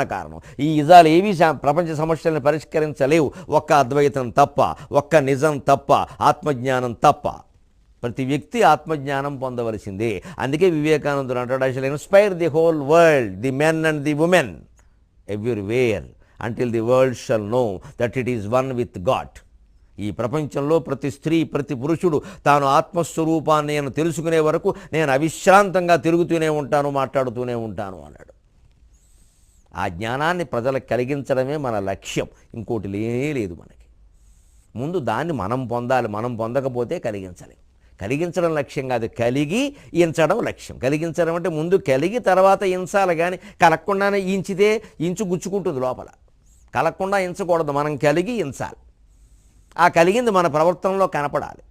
కారణం. ఈ ఇజాలు ఏవి ప్రపంచ సమస్యలను పరిష్కరించలేవు. ఒక్క అద్వైతం తప్ప ఒక్క నిజం తప్ప ఆత్మజ్ఞానం తప్ప. ప్రతి వ్యక్తి ఆత్మజ్ఞానం పొందవలసిందే. అందుకే వివేకానందుడు అంటాడు అసలు inspire the whole world the men and the women everywhere until the world shall know that it is one with God ఈ ప్రపంచంలో ప్రతి స్త్రీ ప్రతి పురుషుడు తాను ఆత్మస్వరూపాన్ని నేను తెలుసుకునే వరకు నేను అవిశ్రాంతంగా తిరుగుతూనే ఉంటాను మాట్లాడుతూనే ఉంటాను అన్నాడు. ఆ జ్ఞానాన్ని ప్రజలకు కలిగించడమే మన లక్ష్యం. ఇంకోటి లేనే లేదు మనకి. ముందు దాన్ని మనం పొందాలి మనం పొందకపోతే కలిగించలేం. కలిగించడం లక్ష్యం కాదు కలిగి ఇంచడం లక్ష్యం. కలిగించడం అంటే ముందు కలిగి తర్వాత ఇంచాలి కానీ కలగకుండానే ఇంచితే ఇంచు గుచ్చుకుంటుంది లోపల. కలగకుండా ఇంచకూడదు మనం కలిగి ఇంచాలి ఆ కలిగింది మన ప్రవర్తనలో కనపడాలి.